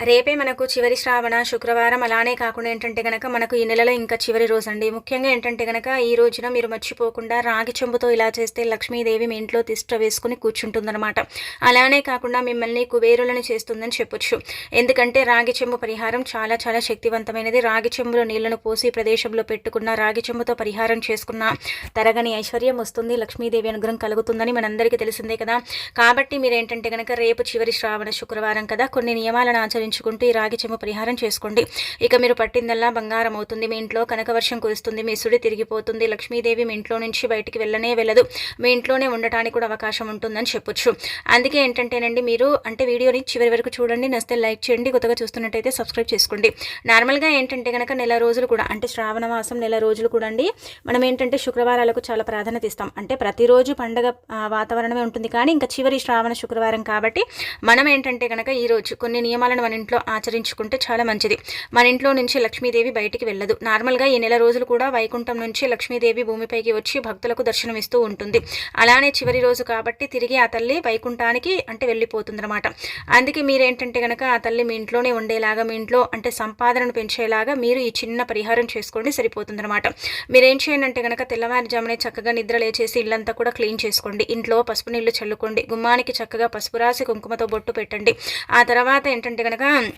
రేపే మనకు చివరి శ్రావణ శుక్రవారం. అలానే కాకుండా ఏంటంటే గనక మనకు ఈ నెలలో ఇంకా చివరి రోజు అండి ముఖ్యంగా ఏంటంటే గనక ఈ రోజున మీరు మర్చిపోకుండా రాగి చెంబుతో ఇలా చేస్తే లక్ష్మీదేవి మీ ఇంట్లో తిష్ట వేసుకుని కూర్చుంటుందన్నమాట. అలానే కాకుండా మిమ్మల్ని కుబేరులను చేస్తుందని చెప్పొచ్చు. ఎందుకంటే రాగి చెంబు పరిహారం చాలా చాలా శక్తివంతమైనది. రాగి చెంబులో నీళ్ళను పోసి ప్రదేశంలో పెట్టుకున్న రాగి చెంబుతో పరిహారం చేసుకున్న తరగని ఐశ్వర్యం వస్తుంది. లక్ష్మీదేవి అనుగ్రహం కలుగుతుందని మనందరికీ తెలిసిందే కదా. కాబట్టి మీరు ఏంటంటే గనక రేపు చివరి శ్రావణ శుక్రవారం కదా. కొన్ని నియమాలను ఆచరించుకుంటూ ఈ రాగి చెంబు పరిహారం చేసుకోండి. ఇక మీరు పట్టిందల్లా బంగారం అవుతుంది. మీ ఇంట్లో కనకవర్షం కురుస్తుంది. మీ సుడి తిరిగిపోతుంది. లక్ష్మీదేవి మీ ఇంట్లో నుంచి బయటికి వెళ్ళనే వెళ్ళదు. మీ ఇంట్లోనే ఉండటానికి కూడా అవకాశం ఉంటుందని చెప్పొచ్చు. అందుకే ఏంటంటేనండి మీరు అంటే వీడియోని చివరి వరకు చూడండి. నస్తే లైక్ చేయండి. కొత్తగా చూస్తున్నట్టయితే సబ్స్క్రైబ్ చేసుకోండి. నార్మల్గా ఏంటంటే కనుక నెల రోజులు కూడా అంటే శ్రావణ మాసం నెల రోజులు కూడా అండి మనం ఏంటంటే శుక్రవారాలకు చాలా ప్రాధాన్యత ఇస్తాం. అంటే ప్రతిరోజు పండగ వాతావరణమే ఉంటుంది. కానీ ఇంకా చివరి శ్రావణ శుక్రవారం కాబట్టి మనం ఏంటంటే కనుక ఈ రోజు కొన్ని నియమాలను మనం ఇంట్లో ఆచరించుకుంటే చాలా మంచిది. మన ఇంట్లో నుంచి లక్ష్మీదేవి బయటికి వెళ్ళదు. నార్మల్గా ఈ నెల రోజులు కూడా వైకుంఠం నుంచి లక్ష్మీదేవి భూమిపైకి వచ్చి భక్తులకు దర్శనమిస్తూ ఉంటుంది. అలానే చివరి రోజు కాబట్టి తిరిగి ఆ తల్లి వైకుంఠానికి అంటే వెళ్ళిపోతుందన్నమాట. అందుకే మీరేంటంటే కనుక ఆ తల్లి మీ ఇంట్లోనే ఉండేలాగా మీ ఇంట్లో అంటే సంపాదనను పెంచేలాగా మీరు ఈ చిన్న పరిహారం చేసుకోండి సరిపోతుందన్నమాట. మీరేం చేయండి అంటే కనుక తెల్లవారుజామునే చక్కగా నిద్ర లేచేసి ఇల్లంతా కూడా క్లీన్ చేసుకోండి. ఇంట్లో పసుపు నీళ్ళు చల్లుకోండి. గుమ్మానికి చక్కగా పసుపు రాసి కుంకుమతో బొట్టు పెట్టండి. ఆ తర్వాత ఏంటంటే కనుక Um,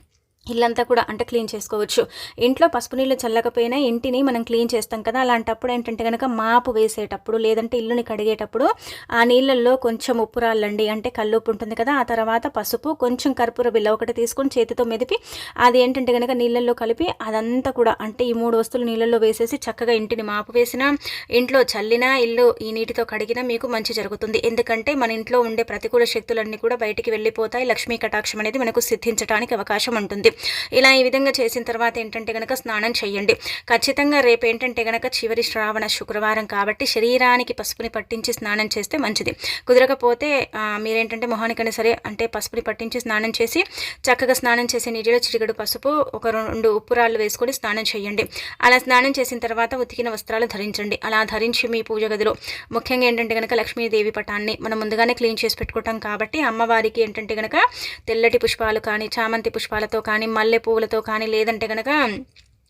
ఇల్లంతా కూడా అంటే క్లీన్ చేసుకోవచ్చు. ఇంట్లో పసుపు నీళ్ళు చల్లకపోయినా ఇంటిని మనం క్లీన్ చేస్తాం కదా. అలాంటప్పుడు ఏంటంటే కనుక మాపు వేసేటప్పుడు లేదంటే ఇల్లుని కడిగేటప్పుడు ఆ నీళ్ళల్లో కొంచెం ఉప్పు రాళ్ళండి. అంటే కల్లుప్పు ఉంటుంది కదా. ఆ తర్వాత పసుపు కొంచెం కర్పూర బిల్ల ఒకటి తీసుకొని చేతితో మెదిపి అది ఏంటంటే కనుక నీళ్ళల్లో కలిపి అదంతా కూడా అంటే ఈ మూడు వస్తువులు నీళ్ళల్లో వేసేసి చక్కగా ఇంటిని మాపు వేసినా ఇంట్లో చల్లినా ఇల్లు ఈ నీటితో కడిగినా మీకు మంచి జరుగుతుంది. ఎందుకంటే మన ఇంట్లో ఉండే ప్రతికూల శక్తులన్నీ కూడా బయటికి వెళ్ళిపోతాయి. లక్ష్మీ కటాక్షం అనేది మనకు సిద్ధించడానికి అవకాశం ఉంటుంది. ఇలా ఈ విధంగా చేసిన తర్వాత ఏంటంటే గనక స్నానం చేయండి. ఖచ్చితంగా రేపు ఏంటంటే గనక చివరి శ్రావణ శుక్రవారం కాబట్టి శరీరానికి పసుపుని పట్టించి స్నానం చేస్తే మంచిది. కుదరకపోతే మీరేంటంటే మొహానికైనా సరే అంటే పసుపుని పట్టించి స్నానం చేసి చక్కగా స్నానం చేసే నీటిలో చిటికెడు పసుపు ఒక రెండు ఉప్పు రాళ్ళు వేసుకొని స్నానం చేయండి. అలా స్నానం చేసిన తర్వాత ఉతికిన వస్త్రాలు ధరించండి. అలా ధరించి మీ పూజ గదిలో ముఖ్యంగా ఏంటంటే కనుక లక్ష్మీదేవి పటాన్ని మనం ముందుగానే క్లీన్ చేసి పెట్టుకుంటాం కాబట్టి అమ్మవారికి ఏంటంటే కనుక తెల్లటి పుష్పాలు కానీ చామంతి పుష్పాలతో కానీ మల్లె పువ్వులతో కానీ లేదంటే కనుక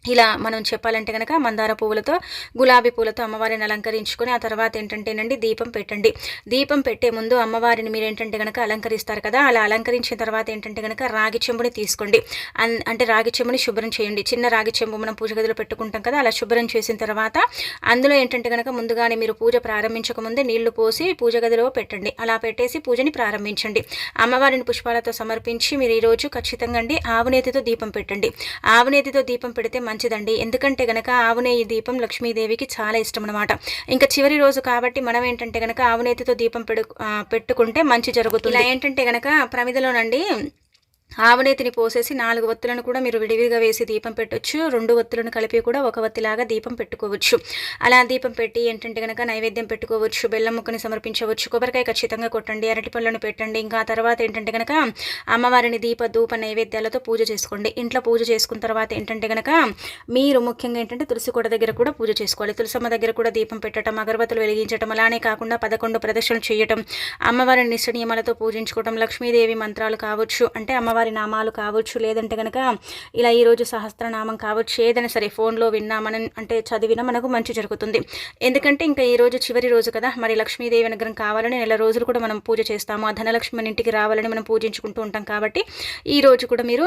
ఇలా మనం చెప్పాలంటే కనుక మందార పువ్వులతో గులాబీ పూలతో అమ్మవారిని అలంకరించుకొని ఆ తర్వాత ఏంటంటేనండి దీపం పెట్టండి. దీపం పెట్టే ముందు అమ్మవారిని మీరు ఏంటంటే కనుక అలంకరిస్తారు కదా అలా అలంకరించిన తర్వాత ఏంటంటే కనుక రాగి చెంబుని తీసుకోండి. అన్- అంటే రాగి చెంబుని శుభ్రం చేయండి. చిన్న రాగి చెంబు మనం పూజ గదిలో పెట్టుకుంటాం కదా అలా శుభ్రం చేసిన తర్వాత అందులో ఏంటంటే కనుక ముందుగానే మీరు పూజ ప్రారంభించకముందే నీళ్ళు పోసి పూజ గదిలో పెట్టండి. అలా పెట్టేసి పూజని ప్రారంభించండి. అమ్మవారిని పుష్పాలతో సమర్పించి మీరు ఈరోజు ఖచ్చితంగా అండి ఆవునేతితో దీపం పెట్టండి. ఆవునేతితో దీపం పెడితే మంచిదండి. ఎందుకంటే గనక ఆవునేయి దీపం లక్ష్మీదేవికి చాలా ఇష్టం అనమాట ఇంకా చివరి రోజు కాబట్టి మనం ఏంటంటే గనక ఆవునేతితో దీపం పెడు పెట్టుకుంటే మంచి జరుగుతుంది. ఇలా ఏంటంటే గనక ప్రమిదలోనండి ఆవనేతిని పోసేసి నాలుగు ఒత్తులను కూడా మీరు విడివిడిగా వేసి దీపం పెట్టొచ్చు. రెండు వత్తులను కలిపి కూడా ఒక వత్తిలాగా దీపం పెట్టుకోవచ్చు. అలా దీపం పెట్టి ఏంటంటే కనుక నైవేద్యం పెట్టుకోవచ్చు బెల్లం ముక్కని సమర్పించవచ్చు కొబ్బరికాయ ఖచ్చితంగా కొట్టండి అరటి పళ్ళను పెట్టండి. ఇంకా తర్వాత ఏంటంటే కనుక అమ్మవారిని దీప ధూప నైవేద్యాలతో పూజ చేసుకోండి. ఇంట్లో పూజ చేసుకున్న తర్వాత ఏంటంటే కనుక మీరు ముఖ్యంగా ఏంటంటే తులసి కోట దగ్గర కూడా పూజ చేసుకోవాలి. తులసమ్మ దగ్గర కూడా దీపం పెట్టడం అగరబత్తులు వెలిగించడం అలానే కాకుండా పదకొండు ప్రదక్షిణలు చేయటం అమ్మవారిని నిష్ట నియమాలతో పూజించుకోవడం లక్ష్మీదేవి మంత్రాలు కావచ్చు. అంటే అమ్మవారి నామాలు కావచ్చు లేదంటే కనుక ఇలా ఈరోజు సహస్రనామం కావచ్చు ఏదైనా సరే ఫోన్లో విన్నామని అంటే చదివినా మనకు మంచి జరుగుతుంది. ఎందుకంటే ఇంకా ఈరోజు చివరి రోజు కదా మరి లక్ష్మీదేవి అనుగ్రహం కావాలని నెల రోజులు కూడా మనం పూజ చేస్తాము. ఆ ధనలక్ష్మి మన ఇంటికి రావాలని మనం పూజించుకుంటూ ఉంటాం కాబట్టి ఈరోజు కూడా మీరు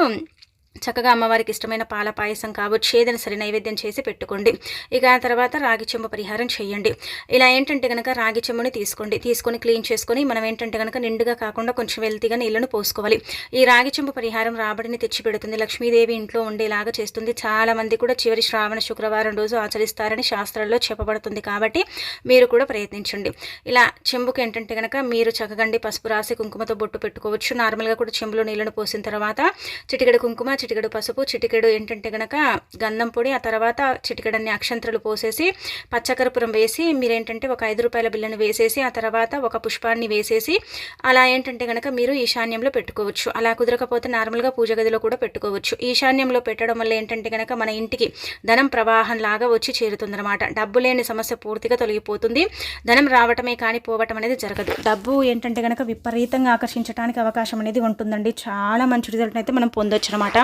చక్కగా అమ్మవారికి ఇష్టమైన పాల పాయసం కావచ్చు ఏదైనా సరే నైవేద్యం చేసి పెట్టుకోండి. ఇక ఆ తర్వాత రాగి చెంబు పరిహారం చేయండి. ఇలా ఏంటంటే కనుక రాగి చెంబుని తీసుకోండి. తీసుకొని క్లీన్ చేసుకొని మనం ఏంటంటే కనుక నిండుగా కాకుండా కొంచెం వెల్తీగా నీళ్ళను పోసుకోవాలి. ఈ రాగి చెంబు పరిహారం రాబడిని తెచ్చిపెడుతుంది లక్ష్మీదేవి ఇంట్లో ఉండేలాగా చేస్తుంది. చాలా మంది కూడా చివరి శ్రావణ శుక్రవారం రోజు ఆచరిస్తారని శాస్త్రాల్లో చెప్పబడుతుంది కాబట్టి మీరు కూడా ప్రయత్నించండి. ఇలా చెంబుకి ఏంటంటే కనుక మీరు చక్కగండి పసుపు రాసి కుంకుమతో బొట్టు పెట్టుకోవచ్చు. నార్మల్గా కూడా చెంబులో నీళ్ళను పోసిన తర్వాత చిటికెడు కుంకుమ చిటికెడు పసుపు చిటికెడు ఏంటంటే గనక గంధం పొడి ఆ తర్వాత చిటికెడన్ని అక్షంతలు పోసేసి పచ్చకర్పూరం వేసి మీరేంటంటే ఒక ఐదు రూపాయల బిల్లను వేసేసి ఆ తర్వాత ఒక పుష్పాన్ని వేసేసి అలా ఏంటంటే గనక మీరు ఈశాన్యంలో పెట్టుకోవచ్చు. అలా కుదరకపోతే నార్మల్గా పూజ గదిలో కూడా పెట్టుకోవచ్చు. ఈశాన్యంలో పెట్టడం వల్ల ఏంటంటే గనక మన ఇంటికి ధనం ప్రవాహం లాగా వచ్చి చేరుతుందన్నమాట. డబ్బు లేని సమస్య పూర్తిగా తొలగిపోతుంది. ధనం రావటమే కానీ పోవటం అనేది జరగదు. డబ్బు ఏంటంటే గనక విపరీతంగా ఆకర్షించడానికి అవకాశం అనేది ఉంటుందండి. చాలా మంచి రిజల్ట్ అయితే మనం పొందొచ్చు అనమాట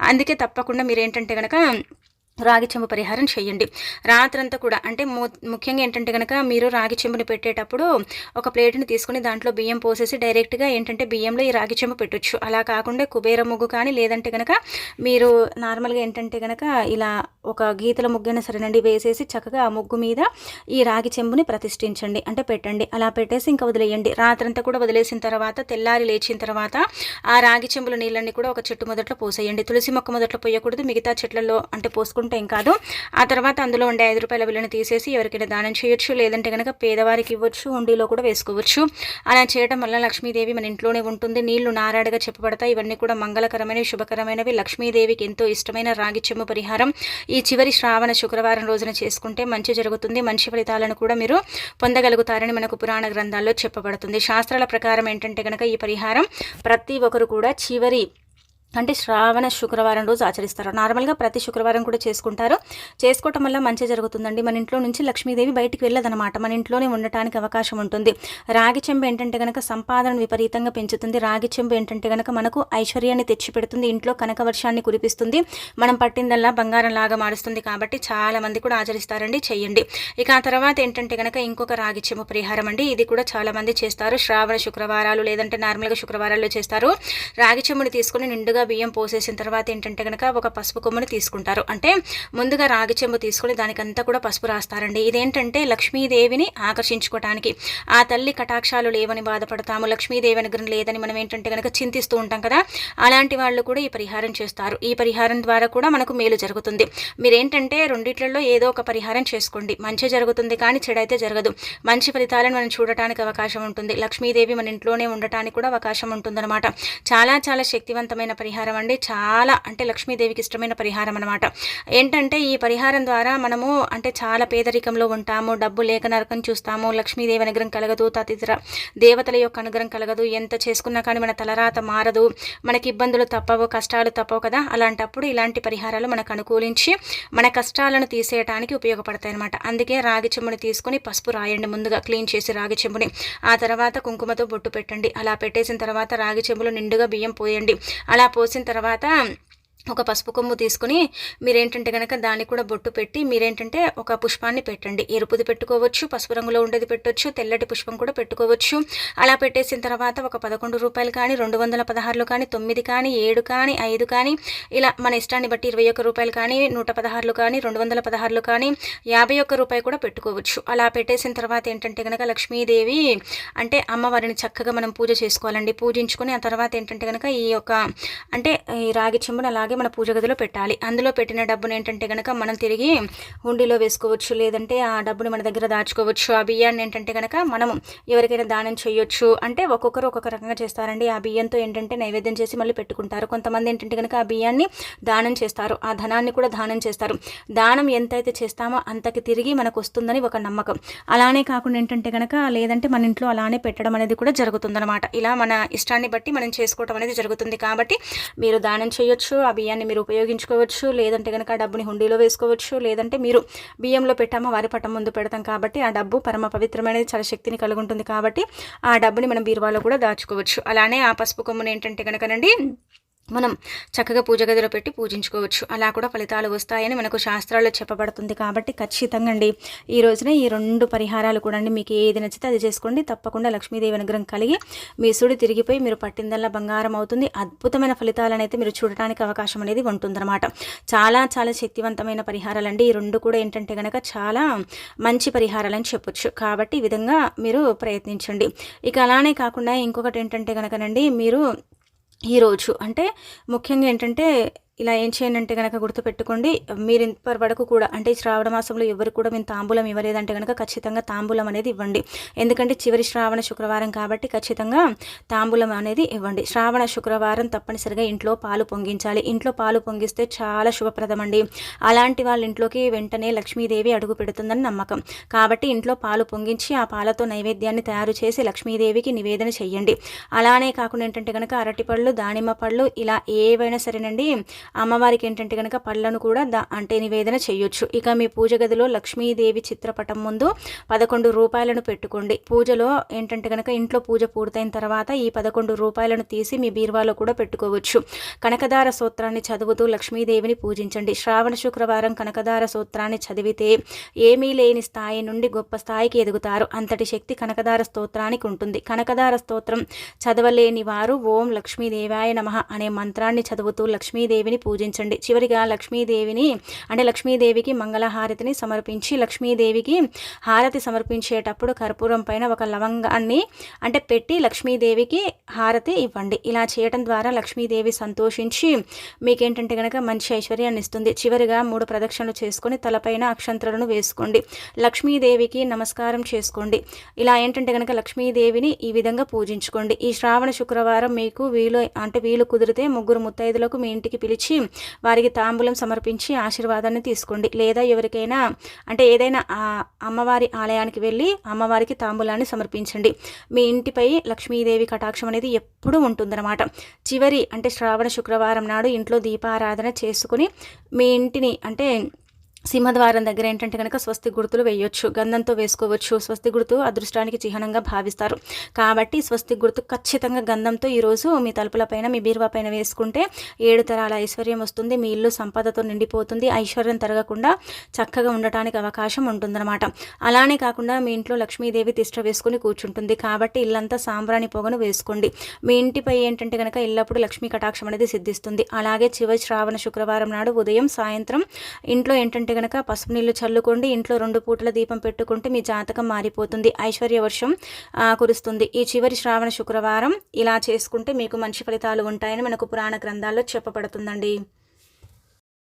అందుకే తప్పకుండా మీరు ఏంటంటే కనుక రాగి చెంబు పరిహారం చేయండి. రాత్రంతా కూడా అంటే ముఖ్యంగా ఏంటంటే కనుక మీరు రాగి చెంబుని పెట్టేటప్పుడు ఒక ప్లేట్ని తీసుకుని దాంట్లో బియ్యం పోసేసి డైరెక్ట్గా ఏంటంటే బియ్యంలో ఈ రాగి చెంబు పెట్టొచ్చు. అలా కాకుండా కుబేర ముగ్గు కానీ లేదంటే కనుక మీరు నార్మల్గా ఏంటంటే కనుక ఇలా ఒక గీతల ముగ్గున సరేనండి వేసేసి చక్కగా ఆ ముగ్గు మీద ఈ రాగి చెంబుని ప్రతిష్ఠించండి. అంటే పెట్టండి. అలా పెట్టేసి ఇంకా వదిలేయండి. రాత్రంతా కూడా వదిలేసిన తర్వాత తెల్లారి లేచిన తర్వాత ఆ రాగి చెంబుల నీళ్ళని కూడా ఒక చెట్టు మొదట్లో పోసేయండి. తులసి మొక్క మొదట్లో పోయకూడదు. మిగతా చెట్లలో అంటే పోసుకుంటే అనుకుంటే ఏం కాదు. ఆ తర్వాత అందులో ఉండే ఐదు రూపాయల బిల్లును తీసేసి ఎవరికైనా దానం చేయొచ్చు లేదంటే కనుక పేదవారికి ఇవ్వచ్చు ఉండిలో కూడా వేసుకోవచ్చు. అలా చేయడం వల్ల లక్ష్మీదేవి మన ఇంట్లోనే ఉంటుంది. నీళ్ళు నారాడగా చెప్పబడతాయి. ఇవన్నీ కూడా మంగళకరమైనవి శుభకరమైనవి. లక్ష్మీదేవికి ఎంతో ఇష్టమైన రాగి పరిహారం. ఈ చివరి శ్రావణ శుక్రవారం రోజున చేసుకుంటే మంచి జరుగుతుంది. మంచి ఫలితాలను కూడా మీరు పొందగలుగుతారని మనకు పురాణ గ్రంథాల్లో చెప్పబడుతుంది. శాస్త్రాల ప్రకారం ఏంటంటే కనుక ఈ పరిహారం ప్రతి ఒక్కరు కూడా చివరి అంటే శ్రావణ శుక్రవారం రోజు ఆచరిస్తారు. నార్మల్గా ప్రతి శుక్రవారం కూడా చేసుకుంటారు. చేసుకోవటం వల్ల మంచి జరుగుతుందండి. మన ఇంట్లో నుంచి లక్ష్మీదేవి బయటికి వెళ్ళదనమాట మన ఇంట్లోనే ఉండటానికి అవకాశం ఉంటుంది. రాగి చెంబు ఏంటంటే కనుక సంపాదన విపరీతంగా పెంచుతుంది. రాగి చెంబు ఏంటంటే కనుక మనకు ఐశ్వర్యాన్ని తెచ్చిపెడుతుంది. ఇంట్లో కనక వర్షాన్ని కురిపిస్తుంది. మనం పట్టిందల్లా బంగారం లాగా మారుస్తుంది కాబట్టి చాలా మంది కూడా ఆచరిస్తారండి. చెయ్యండి. ఇక ఆ తర్వాత ఏంటంటే కనుక ఇంకొక రాగి చెంబు పరిహారం అండి. ఇది కూడా చాలా మంది చేస్తారు. శ్రావణ శుక్రవారాలు లేదంటే నార్మల్గా శుక్రవారాల్లో చేస్తారు. రాగి చెంబుని తీసుకుని నిండుగా బియ్యం పోసేసిన తర్వాత ఏంటంటే కనుక ఒక పసుపు కొమ్ముని తీసుకుంటారు. అంటే ముందుగా రాగి చెంబు తీసుకుని దానికంతా కూడా పసుపు రాస్తారండి. ఇదేంటంటే లక్ష్మీదేవిని ఆకర్షించుకోవడానికి ఆ తల్లి కటాక్షాలు లేవని బాధపడతాము లక్ష్మీదేవి అనుగ్రహం లేదని మనం ఏంటంటే కనుక చింతిస్తూ ఉంటాం కదా. అలాంటి వాళ్ళు కూడా ఈ పరిహారం చేస్తారు. ఈ పరిహారం ద్వారా కూడా మనకు మేలు జరుగుతుంది. మీరేంటంటే రెండిట్లలో ఏదో ఒక పరిహారం చేసుకోండి. మంచి జరుగుతుంది కానీ చెడైతే జరగదు. మంచి ఫలితాలను మనం చూడటానికి అవకాశం ఉంటుంది. లక్ష్మీదేవి మన ఇంట్లోనే ఉండటానికి కూడా అవకాశం ఉంటుందన్నమాట. చాలా చాలా శక్తివంతమైన పరిహారం పరిహారం అండి. చాలా అంటే లక్ష్మీదేవికి ఇష్టమైన పరిహారం అనమాట ఏంటంటే ఈ పరిహారం ద్వారా మనము అంటే చాలా పేదరికంలో ఉంటాము. డబ్బు లేక నరకం చూస్తాము. లక్ష్మీదేవి అనుగ్రహం కలగదు. తదితర దేవతల యొక్క అనుగ్రహం కలగదు. ఎంత చేసుకున్నా కానీ మన తలరాత మారదు. మనకి ఇబ్బందులు తప్పవు కష్టాలు తప్పవు కదా. అలాంటప్పుడు ఇలాంటి పరిహారాలు మనకు అనుకూలించి మన కష్టాలను తీసేయడానికి ఉపయోగపడతాయి అనమాట అందుకే రాగి చెంబుని తీసుకుని పసుపు రాయండి ముందుగా. క్లీన్ చేసి రాగి చెంబుని. ఆ తర్వాత కుంకుమతో బొట్టు పెట్టండి. అలా పెట్టేసిన తర్వాత రాగి చెంబులో నిండుగా బియ్యం పోయండి. అలా పోసిన తర్వాత ఒక పసుపు కొమ్ము తీసుకుని మీరేంటంటే కనుక దాన్ని కూడా బొట్టు పెట్టి మీరేంటంటే ఒక పుష్పాన్ని పెట్టండి. ఎరుపుది పెట్టుకోవచ్చు పసుపు రంగులో ఉండేది పెట్టవచ్చు తెల్లటి పుష్పం కూడా పెట్టుకోవచ్చు. అలా పెట్టేసిన తర్వాత ఒక పదకొండు రూపాయలు కానీ రెండు వందల పదహారులు కానీ తొమ్మిది కానీ ఏడు కానీ ఐదు కానీ ఇలా మన ఇష్టాన్ని బట్టి ఇరవై ఒక్క రూపాయలు కానీ నూట పదహారులు కానీ రెండు వందల పదహారులు కానీ యాభై ఒక్క రూపాయి కూడా పెట్టుకోవచ్చు. అలా పెట్టేసిన తర్వాత ఏంటంటే కనుక లక్ష్మీదేవి అంటే అమ్మవారిని చక్కగా మనం పూజ చేసుకోవాలండి. పూజించుకొని ఆ తర్వాత ఏంటంటే కనుక ఈ యొక్క అంటే ఈ రాగి చెంబును అలాగే మన పూజ గదిలో పెట్టాలి. అందులో పెట్టిన డబ్బును ఏంటంటే కనుక మనం తిరిగి హుండీలో వేసుకోవచ్చు లేదంటే ఆ డబ్బుని మన దగ్గర దాచుకోవచ్చు. ఆ బియ్యాన్ని ఏంటంటే కనుక మనం ఎవరికైనా దానం చేయొచ్చు. అంటే ఒక్కొక్కరు ఒక్కొక్క రకంగా చేస్తారండి. ఆ బియ్యంతో ఏంటంటే నైవేద్యం చేసి మళ్ళీ పెట్టుకుంటారు. కొంతమంది ఏంటంటే కనుక ఆ బియ్యాన్ని దానం చేస్తారు. ఆ ధనాన్ని కూడా దానం చేస్తారు. దానం ఎంతైతే చేస్తామో అంతకి తిరిగి మనకు వస్తుందని ఒక నమ్మకం. అలానే కాకుండా ఏంటంటే కనుక లేదంటే మన ఇంట్లో అలానే పెట్టడం అనేది కూడా జరుగుతుందన్నమాట. ఇలా మన ఇష్టాన్ని బట్టి మనం చేసుకోవడం అనేది జరుగుతుంది. కాబట్టి మీరు దానం చేయొచ్చు ఆ బియ్యాన్ని మీరు ఉపయోగించుకోవచ్చు లేదంటే కనుక ఆ డబ్బుని హుండీలో వేసుకోవచ్చు లేదంటే మీరు బియ్యంలో పెట్టామో వారి పట్టం ముందు పెడతాం కాబట్టి ఆ డబ్బు పరమ పవిత్రమైనది చాలా శక్తిని కలిగి ఉంటుంది కాబట్టి ఆ డబ్బుని మనం బీరువాలో కూడా దాచుకోవచ్చు. అలానే ఆ పసుపు కొమ్మును ఏంటంటే కనుకనండి మనం చక్కగా పూజ గదిలో పెట్టి పూజించుకోవచ్చు. అలా కూడా ఫలితాలు వస్తాయని మనకు శాస్త్రాల్లో చెప్పబడుతుంది కాబట్టి ఖచ్చితంగా అండి. ఈ రోజున ఈ రెండు పరిహారాలు కూడా అండి. మీకు ఏది నచ్చితే అది చేసుకోండి. తప్పకుండా లక్ష్మీదేవి అనుగ్రహం కలిగి మీ సుడి తిరిగిపోయి మీరు పట్టిందల్లా బంగారం అవుతుంది. అద్భుతమైన ఫలితాలను అయితే మీరు చూడటానికి అవకాశం అనేది ఉంటుందన్నమాట. చాలా చాలా శక్తివంతమైన పరిహారాలు అండి. ఈ రెండు కూడా ఏంటంటే కనుక చాలా మంచి పరిహారాలని చెప్పొచ్చు. కాబట్టి ఈ విధంగా మీరు ప్రయత్నించండి. ఇక అలానే కాకుండా ఇంకొకటి ఏంటంటే కనుకనండి మీరు ఈరోజు అంటే ముఖ్యంగా ఏంటంటే ఇలా ఏం చేయండి అంటే కనుక గుర్తుపెట్టుకోండి. మీరు ఇప్పటి వరకు కూడా అంటే శ్రావణ మాసంలో ఎవరు కూడా మేము తాంబూలం ఇవ్వలేదంటే కనుక ఖచ్చితంగా తాంబూలం అనేది ఇవ్వండి. ఎందుకంటే చివరి శ్రావణ శుక్రవారం కాబట్టి ఖచ్చితంగా తాంబూలం అనేది ఇవ్వండి. శ్రావణ శుక్రవారం తప్పనిసరిగా ఇంట్లో పాలు పొంగించాలి. ఇంట్లో పాలు పొంగిస్తే చాలా శుభప్రదం అండి అలాంటి వాళ్ళ ఇంట్లోకి వెంటనే లక్ష్మీదేవి అడుగు పెడుతుందని నమ్మకం. కాబట్టి ఇంట్లో పాలు పొంగించి ఆ పాలతో నైవేద్యాన్ని తయారు చేసి లక్ష్మీదేవికి నివేదన చేయండి అలానే కాకుండా ఏంటంటే కనుక అరటిపళ్ళు దానిమ్మ పళ్ళు ఇలా ఏవైనా సరేనండి. అమ్మవారికి ఏంటంటే కనుక పళ్ళను కూడా దా అంటే నివేదన చేయొచ్చు. ఇక మీ పూజ గదిలో లక్ష్మీదేవి చిత్రపటం ముందు పదకొండు రూపాయలను పెట్టుకోండి. పూజలో ఏంటంటే కనుక ఇంట్లో పూజ పూర్తయిన తర్వాత ఈ పదకొండు రూపాయలను తీసి మీ బీరువాలో కూడా పెట్టుకోవచ్చు. కనకదార సూత్రాన్ని చదువుతూ లక్ష్మీదేవిని పూజించండి. శ్రావణ శుక్రవారం కనకదార సూత్రాన్ని చదివితే ఏమీ లేని స్థాయి నుండి గొప్ప స్థాయికి ఎదుగుతారు. అంతటి శక్తి కనకదార స్తోత్రానికి ఉంటుంది. కనకదార స్తోత్రం చదవలేని వారు ఓం లక్ష్మీదేవాయ నమ అనే మంత్రాన్ని చదువుతూ లక్ష్మీదేవిని లక్ష్మీదేవిని పూజించండి. చివరిగా లక్ష్మీదేవిని అంటే లక్ష్మీదేవికి మంగళహారతిని సమర్పించి లక్ష్మీదేవికి హారతి సమర్పించేటప్పుడు కర్పూరం పైన ఒక లవంగాన్ని అంటే పెట్టి లక్ష్మీదేవికి హారతి ఇవ్వండి. ఇలా చేయటం ద్వారా లక్ష్మీదేవి సంతోషించి మీకేంటంటే కనుక మంచి ఐశ్వర్యాన్ని ఇస్తుంది. చివరిగా మూడు ప్రదక్షిణలు చేసుకొని తలపైన అక్షంతలను వేసుకోండి. లక్ష్మీదేవికి నమస్కారం చేసుకోండి. ఇలా ఏంటంటే కనుక లక్ష్మీదేవిని ఈ విధంగా పూజించుకోండి. ఈ శ్రావణ శుక్రవారం మీకు వీలు అంటే వీలు కుదిరితే ముగ్గురు ముత్తైదులకు మీ ఇంటికి పిలిచి ఇచ్చి వారికి తాంబూలం సమర్పించి ఆశీర్వాదాన్ని తీసుకోండి. లేదా ఎవరికైనా అంటే ఏదైనా అమ్మవారి ఆలయానికి వెళ్ళి అమ్మవారికి తాంబూలాన్ని సమర్పించండి. మీ ఇంటిపై లక్ష్మీదేవి కటాక్షం అనేది ఎప్పుడూ ఉంటుందన్నమాట. చివరి అంటే శ్రావణ శుక్రవారం నాడు ఇంట్లో దీపారాధన చేసుకుని మీ ఇంటిని అంటే సింహద్వారం దగ్గర ఏంటంటే కనుక స్వస్తి గుర్తులు వేయొచ్చు గంధంతో వేసుకోవచ్చు. స్వస్తి గుర్తు అదృష్టానికి చిహ్నంగా భావిస్తారు. కాబట్టి స్వస్తి గుర్తు ఖచ్చితంగా గంధంతో ఈరోజు మీ తలుపులపైన మీ బీరువా పైన వేసుకుంటే ఏడు తరాల ఐశ్వర్యం వస్తుంది. మీ ఇల్లు సంపదతో నిండిపోతుంది. ఐశ్వర్యం తరగకుండా చక్కగా ఉండటానికి అవకాశం ఉంటుందన్నమాట. అలానే కాకుండా మీ ఇంట్లో లక్ష్మీదేవి తిష్ట వేసుకుని కూర్చుంటుంది. కాబట్టి ఇల్లంతా సాంబ్రాణి పొగను వేసుకోండి. మీ ఇంటిపై ఏంటంటే కనుక ఇల్లప్పుడు లక్ష్మీ కటాక్షం అనేది సిద్ధిస్తుంది. అలాగే చివరి శ్రావణ శుక్రవారం నాడు ఉదయం సాయంత్రం ఇంట్లో ఏంటంటే గనక పసుపు నీళ్ళు చల్లుకోండి. ఇంట్లో రెండు పూటల దీపం పెట్టుకుంటే మీ జాతకం మారిపోతుంది. ఐశ్వర్య వర్షం కురుస్తుంది. ఈ చివరి శ్రావణ శుక్రవారం ఇలా చేసుకుంటే మీకు మంచి ఫలితాలు ఉంటాయని మనకు పురాణ గ్రంథాల్లో చెప్పబడుతుందండి.